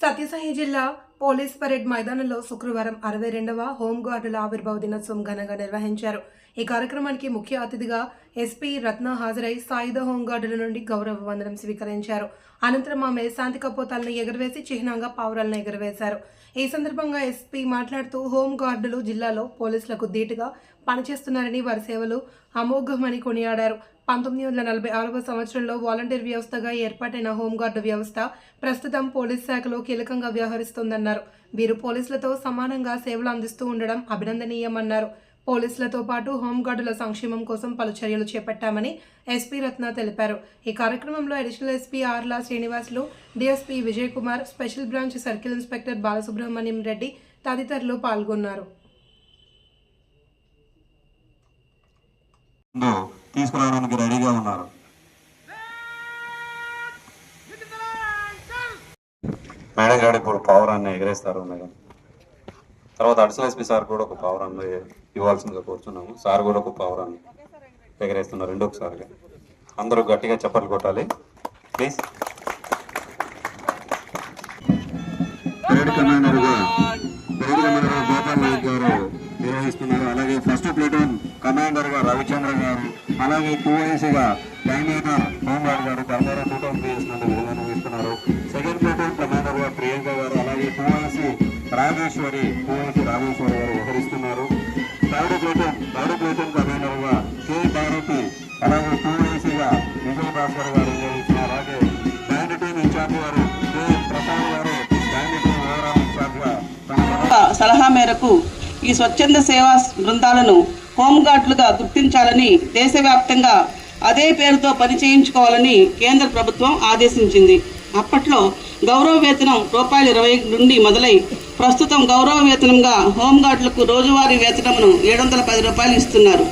साथ ही साथ ये जिला పోలీస్ పరేడ్ మైదానంలో శుక్రవారం అరవై రెండవ హోంగార్డుల ఆవిర్భావ దినోత్సవం ఘనంగా నిర్వహించారు. ఈ కార్యక్రమానికి ముఖ్య అతిథిగా ఎస్పీ రత్న హాజరై సాయుధ హోంగార్డుల నుండి గౌరవ వందనం స్వీకరించారు. అనంతరం ఆమె శాంతి కపోతాలను ఎగురవేసి చిహ్నంగా పావురాలను ఎగురవేశారు. ఈ సందర్భంగా ఎస్పీ మాట్లాడుతూ హోంగార్డులు జిల్లాలో పోలీసులకు ధీటుగా పనిచేస్తున్నారని వారి సేవలు అమోఘమని కొనియాడారు. పంతొమ్మిది వందల నలభై ఆరవ సంవత్సరంలో వాలంటీర్ వ్యవస్థగా ఏర్పాటైన హోంగార్డు వ్యవస్థ ప్రస్తుతం పోలీస్ శాఖలో కీలకంగా వ్యవహరిస్తోందన్నారు. వీరు పోలీసులతో సమానంగా సేవలు అందిస్తూ ఉండడం అభినందనీయమన్నారు. పోలీసులతో పాటు హోంగార్డుల సంక్షేమం కోసం పలు చర్యలు చేపట్టామని ఎస్పీ రత్న తెలిపారు. ఈ కార్యక్రమంలో additional SP Arla Srinivasulu DSP Vijay Kumar special branch circle inspector Balasubrahmanyam Reddy తదితరులు పాల్గొన్నారు. తీసుకురావడానికి రెడీగా ఉన్నారు. మేడం గారు ఇప్పుడు పావురాన్ని ఎగరేస్తారు మేడం. తర్వాత అడిషనల్ ఎస్పీ సార్ కూడా ఒక పావురాన్ని ఇవ్వాల్సిందిగా కోరుచున్నాము. సార్ కూడా ఒక పావురాన్ని ఎగరేస్తున్నారు రెండు అందరూ గట్టిగా చప్పట్లు కొట్టాలి. ప్లీజ్ గారు నిర్వహిస్తున్నారు. అలాగే ఫస్ట్ ప్లేటూన్ కమాండర్గా రవిచంద్ర గారు అలాగే టూ గా డైనేటర్ హోంగార్డ్ గారు ధర్మారావు టూ థౌసండ్ నిర్వహిస్తున్నారు రాజేశ్వరి టూ రాజేశ్వరి గారు వ్యవహరిస్తున్నారు. థర్డ్ ప్లేటన్ థర్డ్ ప్లేటన్ కమాండర్గా కె భారతి అలాగే టూ గా విజయ భాస్కర్ గారు నిర్వహిస్తున్నారు అలాగే బ్యాండ్ టీమ్ ఇన్ఛార్జ్ గారు కె ప్రసాద్ గారు బ్యాండ్ టీమ్ ఓవరాల్ ఇన్ఛార్జ్గా సలహా మేరకు ఈ స్వచ్ఛంద సేవా బృందాలను హోంగార్డులుగా గుర్తించాలని దేశవ్యాప్తంగా అదే పేరుతో పని చేయించుకోవాలని కేంద్ర ప్రభుత్వం ఆదేశించింది. అప్పట్లో గౌరవ వేతనం రూపాయలు ఇరవై నుండి మొదలై ప్రస్తుతం గౌరవ వేతనంగా హోంగార్డులకు రోజువారీ వేతనమును ఏడు వందల పది రూపాయలు ఇస్తున్నారు.